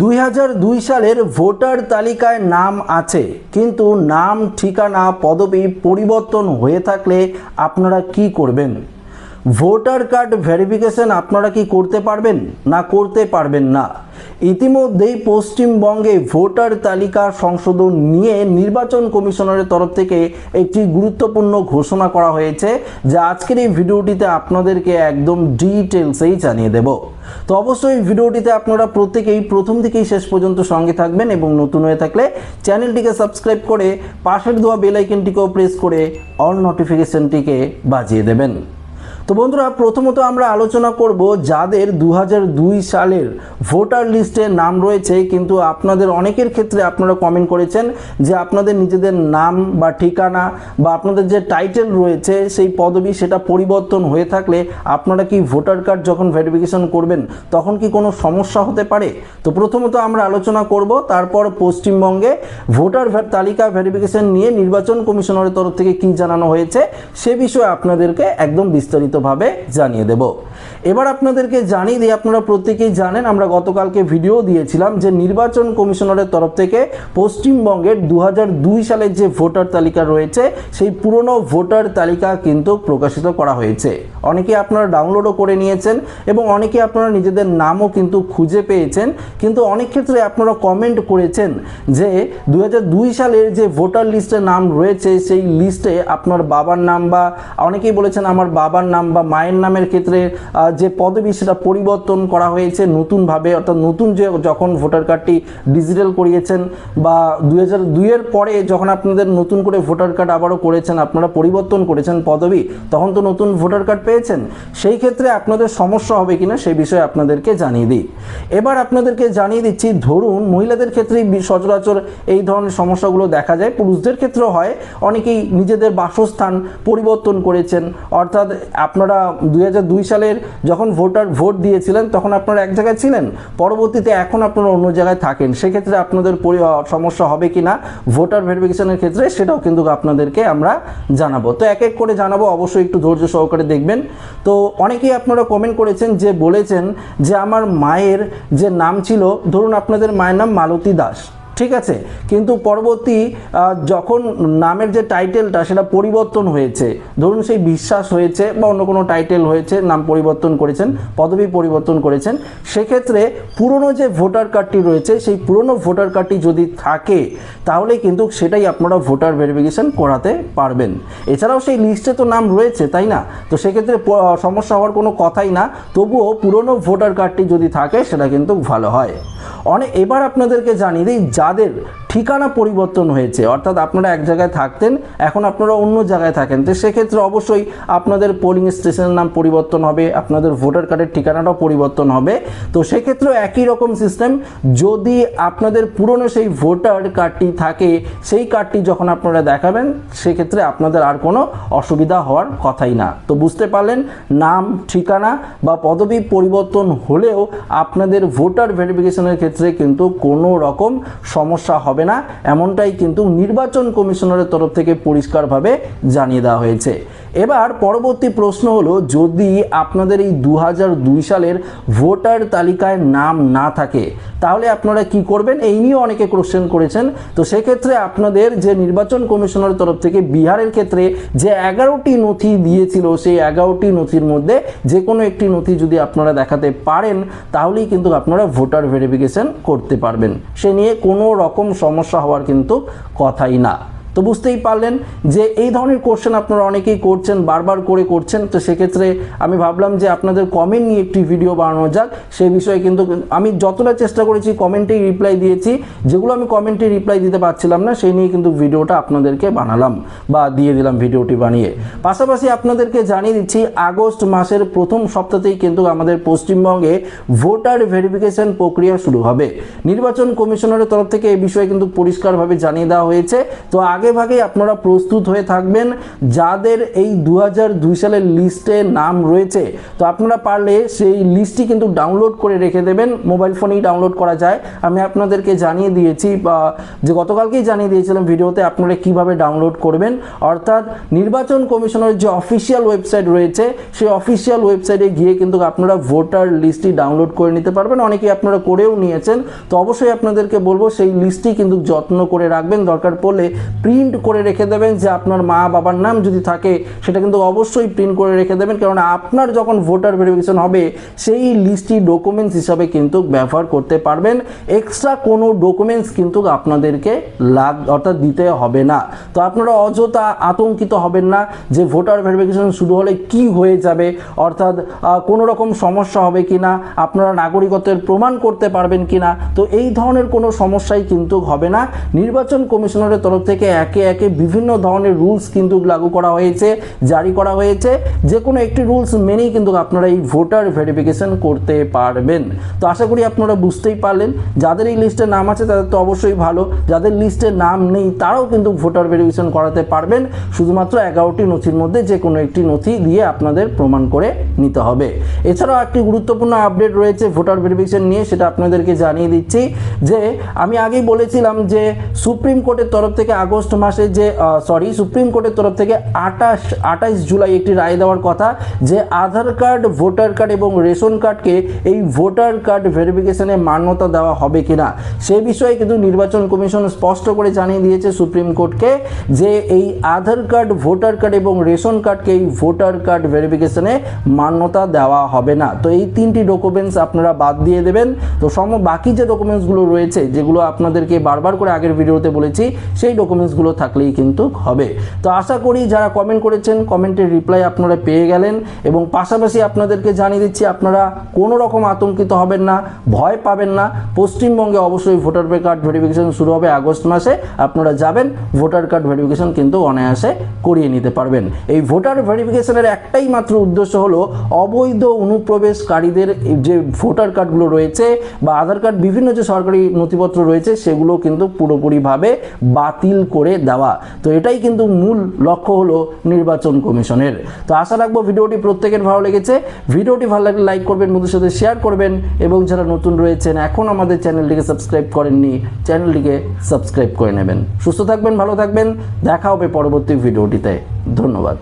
দুই দুই সালের ভোটার তালিকায় নাম আছে, কিন্তু নাম, ঠিকানা, পদবি পরিবর্তন হয়ে থাকলে আপনারা কি করবেন? ভোটার কার্ড ভেরিফিকেশন আপনারা কি করতে পারবেন না করতে পারবেন না? ইতিমধ্যেই পশ্চিমবঙ্গে ভোটার তালিকা সংশোধন নিয়ে নির্বাচন কমিশনারের তরফ থেকে একটি গুরুত্বপূর্ণ ঘোষণা করা হয়েছে, যা আজকের এই ভিডিওটিতে আপনাদেরকে একদম ডিটেলসেই জানিয়ে দেব। তো অবশ্যই ভিডিওটিতে আপনারা প্রত্যেকেই প্রথম থেকেই শেষ পর্যন্ত সঙ্গে থাকবেন এবং নতুন হয়ে থাকলে চ্যানেলটিকে সাবস্ক্রাইব করে পাশের দেওয়া বেল আইকনটিকেও প্রেস করে অল নোটিফিকেশনটিকে বাজিয়ে দেবেন। তো বন্ধুরা, প্রথমত আমরা আলোচনা করব যাদের দু হাজার দুই সালের ভোটার লিস্টে নাম রয়েছে, কিন্তু আপনাদের অনেকের ক্ষেত্রে আপনারা কমেন্ট করেছেন যে আপনাদের নিজেদের নাম বা ঠিকানা বা আপনাদের যে টাইটেল রয়েছে, সেই পদবি সেটা পরিবর্তন হয়ে থাকলে আপনারা কি ভোটার কার্ড যখন ভেরিফিকেশন করবেন, তখন কি কোনো সমস্যা হতে পারে? তো প্রথমত আমরা আলোচনা করব, তারপর পশ্চিমবঙ্গে ভোটার তালিকা ভেরিফিকেশন নিয়ে নির্বাচন কমিশনারের তরফ থেকে কি জানানো হয়েছে, সে বিষয়ে আপনাদেরকে একদম বিস্তারিতভাবে জানিয়ে দেব। এবার আপনাদেরকে জানিয়ে দিই, আপনারা প্রত্যেকেই জানেন, আমরা গতকালকে ভিডিও দিয়েছিলাম যে নির্বাচন কমিশনারের তরফ থেকে পশ্চিমবঙ্গের দু হাজার দুই সালের যে ভোটার তালিকা রয়েছে, সেই পুরনো ভোটার তালিকা কিন্তু প্রকাশিত করা হয়েছে। অনেকে আপনারা ডাউনলোডও করে নিয়েছেন এবং অনেকে আপনারা নিজেদের নামও কিন্তু খুঁজে পেয়েছেন। কিন্তু অনেক ক্ষেত্রে আপনারা কমেন্ট করেছেন যে দু হাজার দুই সালের যে ভোটার লিস্টে নাম রয়েছে, সেই লিস্টে আপনার বাবার নাম বা অনেকেই বলেছেন আমার বাবার নাম বা মায়ের নামের ক্ষেত্রে যে পদবি সেটা পরিবর্তন করা হয়েছে নতুনভাবে, অর্থাৎ নতুন যে যখন ভোটার কার্ডটি ডিজিটাল করিয়েছেন বা দুই হাজার দুইয়ের পরে যখন আপনাদের নতুন করে ভোটার কার্ড আবারও করেছেন, আপনারা পরিবর্তন করেছেন পদবি, তখন তো নতুন ভোটার কার্ড পেয়েছেন। সেই ক্ষেত্রে আপনাদের সমস্যা হবে কিনা সেই বিষয়ে আপনাদেরকে জানিয়ে দিই। এবার আপনাদেরকে জানিয়ে দিচ্ছি, ধরুন মহিলাদের ক্ষেত্রেই বি- সচরাচর এই ধরনের সমস্যাগুলো দেখা যায়। পুরুষদের ক্ষেত্রেও হয়। অনেকেই নিজেদের বাসস্থান পরিবর্তন করেছেন। অর্থাৎ আপনারা দুই হাজার দুই সালের যখন ভোটার ভোট দিয়েছিলেন, তখন আপনারা এক জায়গায় ছিলেন। পরবর্তীতে এখন আপনারা অন্য জায়গায় থাকেন। সেক্ষেত্রে আপনাদের সমস্যা হবে কি না, ভোটার ভেরিফিকেশনের ক্ষেত্রে সেটাও কিন্তু আপনাদেরকে আমরা জানাব। তো এক এক করে জানাব, অবশ্যই একটু ধৈর্য সহকারে দেখবেন। তো অনেকেই আপনারা কমেন্ট করেছেন যে, বলেছেন যে, আমার মায়ের যে নাম ছিল, ধরুন আপনাদের মায়ের নাম মালতী দাস। ঠিক আছে? কিন্তু পরবর্তী যখন নামের যে টাইটেলটা সেটা পরিবর্তন হয়েছে, ধরুন সেই বিশ্বাস হয়েছে বা অন্য কোনো টাইটেল হয়েছে, নাম পরিবর্তন করেছেন, পদবি পরিবর্তন করেছেন, সেক্ষেত্রে পুরনো যে ভোটার কার্ডটি রয়েছে, সেই পুরনো ভোটার কার্ডটি যদি থাকে, তাহলে কিন্তু সেটাই আপনারা ভোটার ভেরিফিকেশন করাতে পারবেন। এছাড়াও সেই লিস্টে তো নাম রয়েছে, তাই না? তো সেক্ষেত্রে সমস্যা হওয়ার কোনো কথাই না, তবুও পুরনো ভোটার কার্ডটি যদি থাকে, সেটা কিন্তু ভালো হয়। অনেক এবার আপনাদেরকে জানিয়ে দিই যাদের ঠিকানা পরিবর্তন হয়েছে। অর্থাৎ আপনারা এক জায়গায় থাকতেন, এখন আপনারা অন্য জায়গায় থাকেন। তো সেক্ষেত্রে অবশ্যই আপনাদের পোলিং স্টেশনের নাম পরিবর্তন হবে, আপনাদের ভোটার কার্ডের ঠিকানাটাও পরিবর্তন হবে। তো সেক্ষেত্রেও একই রকম সিস্টেম যদি আপনাদের পুরনো সেই ভোটার কার্ডটি থাকে, সেই কার্ডটি যখন আপনারা দেখাবেন, সেক্ষেত্রে আপনাদের আর কোনো অসুবিধা হওয়ার কথাই না। তো বুঝতে পারলেন, নাম, ঠিকানা বা পদবি পরিবর্তন হলেও আপনাদের ভোটার ভেরিফিকেশনের ক্ষেত্রে কিন্তু কোনো রকম সমস্যা হবে না, এমনটাই কিন্তু নির্বাচন কমিশনারের তরফ থেকে পরিষ্কারভাবে জানিয়ে দেওয়া হয়েছে। এবার পরবর্তী প্রশ্ন হলো, যদি আপনাদের এই দু হাজার দুই সালের ভোটার তালিকায় নাম না থাকে, তাহলে আপনারা কি করবেন? এই নিয়ে অনেকে কোশ্চেন করেছেন। তো সেক্ষেত্রে আপনাদের যে নির্বাচন কমিশনের তরফ থেকে বিহারের ক্ষেত্রে যে এগারোটি নথি দিয়েছিল, সেই এগারোটি নথির মধ্যে যে কোনো একটি নথি যদি আপনারা দেখাতে পারেন, তাহলেই কিন্তু আপনারা ভোটার ভেরিফিকেশন করতে পারবেন। সে নিয়ে কোনো রকম সমস্যা হওয়ার কিন্তু কথাই না। তো বুঝতেই পারলেন যে এই ধরনের কোশ্চেন আপনারা অনেকেই করছেন, বারবার করে করছেন। তো সেক্ষেত্রে আমি ভাবলাম যে আপনাদের কমেন্ট নিয়ে একটি ভিডিও বানানো যাক। সেই বিষয়ে কিন্তু আমি যতটা চেষ্টা করেছি কমেন্টেই রিপ্লাই দিয়েছি। যেগুলো আমি কমেন্টে রিপ্লাই দিতে পারছিলাম না, সেই নিয়ে কিন্তু ভিডিওটা আপনাদেরকে বানালাম বা দিয়ে দিলাম ভিডিওটি বানিয়ে। পাশাপাশি আপনাদেরকে জানিয়ে দিচ্ছি, আগস্ট মাসের প্রথম সপ্তাহতেই কিন্তু আমাদের পশ্চিমবঙ্গে ভোটার ভেরিফিকেশন প্রক্রিয়া শুরু হবে। নির্বাচন কমিশনারের তরফ থেকে এই বিষয়ে কিন্তু পরিষ্কারভাবে জানিয়ে দেওয়া হয়েছে। তো আগে ভাগেই আপনারা প্রস্তুত হয়ে থাকবেন যাদের এই দু সালের লিস্টে নাম রয়েছে। তো আপনারা পারলে সেই লিস্টটি কিন্তু ডাউনলোড করে রেখে দেবেন। মোবাইল ফোনেই ডাউনলোড করা যায়। আমি আপনাদেরকে জানিয়ে দিয়েছি, বা যে গতকালকেই জানিয়ে দিয়েছিলাম ভিডিওতে আপনারা কীভাবে ডাউনলোড করবেন। অর্থাৎ নির্বাচন কমিশনের যে অফিসিয়াল ওয়েবসাইট রয়েছে, সেই অফিসিয়াল ওয়েবসাইটে গিয়ে কিন্তু আপনারা ভোটার লিস্টটি ডাউনলোড করে নিতে পারবেন। অনেকেই আপনারা করেও নিয়েছেন। তো অবশ্যই আপনাদেরকে বলব, সেই লিস্টটি কিন্তু যত্ন করে রাখবেন। দরকার পড়লে প্রিন্ট করে রেখে দেবেন যে আপনার মা বাবার নাম যদি থাকে, সেটা কিন্তু অবশ্যই প্রিন্ট করে রেখে দেবেন। কারণ আপনার যখন ভোটার ভেরিফিকেশন হবে, সেই লিস্টটি ডকুমেন্টস হিসাবে কিন্তু ব্যবহার করতে পারবেন। এক্সট্রা কোনো ডকুমেন্টস কিন্তু আপনাদেরকে লাগ, অর্থাৎ দিতে হবে না। তো আপনারা অযথা আতঙ্কিত হবেন না যে ভোটার ভেরিফিকেশন শুরু হলে কি হয়ে যাবে, অর্থাৎ কোনো রকম সমস্যা হবে কি না আপনারা নাগরিকত্বের প্রমাণ করতে পারবেন কি না তো এই ধরনের কোনো সমস্যাই কিন্তু হবে না। নির্বাচন কমিশনারের তরফ থেকে একে একে বিভিন্ন ধরনের রুলস কিন্তু লাগু করা হয়েছে, জারি করা হয়েছে। যে কোনো একটি রুলস মেনেই কিন্তু আপনারা এই ভোটার ভেরিফিকেশন করতে পারবেন। তো আশা করি আপনারা বুঝতেই পারলেন। যাদের এই লিস্টে নাম আছে, তাদের তো অবশ্যই ভালো। যাদের লিস্টে নাম নেই, তারাও কিন্তু ভোটার ভেরিফিকেশন করাতে পারবেন। শুধুমাত্র এগারোটি নথির মধ্যে যে কোনো একটি নথি দিয়ে আপনাদের প্রমাণ করে নিতে হবে। এছাড়াও একটি গুরুত্বপূর্ণ আপডেট রয়েছে ভোটার ভেরিফিকেশন নিয়ে, সেটা আপনাদেরকে জানিয়ে দিচ্ছি যে, আমি আগেই বলেছিলাম যে, সুপ্রিম কোর্টের তরফ থেকে আগস্ট মাসে যে সরি সুপ্রিম কোর্টের তরফ থেকে আঠাশ আঠাশ জুলাই একটি রায় দেওয়ার কথা যে আধার কার্ড, ভোটার কার্ড এবং রেশন কার্ডকে এই ভোটার কার্ড ভেরিফিকেশনে মান্যতা দেওয়া হবে কিনা, সে বিষয়ে কিন্তু নির্বাচন কমিশন স্পষ্ট করে জানিয়ে দিয়েছে সুপ্রিম কোর্টকে যে এই আধার কার্ড, ভোটার কার্ড এবং রেশন কার্ডকে এই ভোটার কার্ড ভেরিফিকেশনে মান্যতা দেওয়া হবে না। তো এই তিনটি ডকুমেন্টস আপনারা বাদ দিয়ে দেবেন। তো সম, বাকি যে ডকুমেন্টসগুলো রয়েছে, যেগুলো আপনাদেরকে বারবার করে আগের ভিডিওতে বলেছি, সেই ডকুমেন্টসগুলো থাকলেই কিন্তু হবে। তো আশা করি যারা কমেন্ট করেছেন কমেন্টের রিপ্লাই আপনারা পেয়ে গেলেন এবং পাশাপাশি আপনাদেরকে জানিয়ে দিচ্ছি, আপনারা কোনো রকম আতঙ্কিত হবেন না, ভয় পাবেন না। পশ্চিমবঙ্গে অবশ্যই ভোটার কার্ড ভেরিফিকেশন শুরু হবে আগস্ট মাসে। আপনারা যাবেন ভোটার কার্ড ভেরিফিকেশন কিন্তু অনায়াসে করিয়ে নিতে পারবেন। এই ভোটার ভেরিফিকেশনের একটাই মাত্র উদ্দেশ্য হলো অবৈধ অনুপ্রবেশকারীদের যে ভোটার কার্ডগুলো রয়েছে বা আধার কার্ড বিভিন্ন যে সরকারি নথিপত্র রয়েছে, সেগুলো কিন্তু পুরোপুরিভাবে বাতিল করে দেওয়া। তো এটাই কিন্তু মূল লক্ষ্য হলো নির্বাচন কমিশনের। তো আশা রাখব ভিডিওটি প্রত্যেকের ভালো লেগেছে। ভিডিওটি ভালো লাগলে লাইক করবেন বন্ধুর সাথে শেয়ার করবেন এবং যারা নতুন রয়েছেন, এখন আমাদের চ্যানেলটিকে সাবস্ক্রাইব করেননি, চ্যানেলটিকে সাবস্ক্রাইব করে নেবেন। সুস্থ থাকবেন, ভালো থাকবেন। দেখা হবে পরবর্তী ভিডিওটিতে। ধন্যবাদ।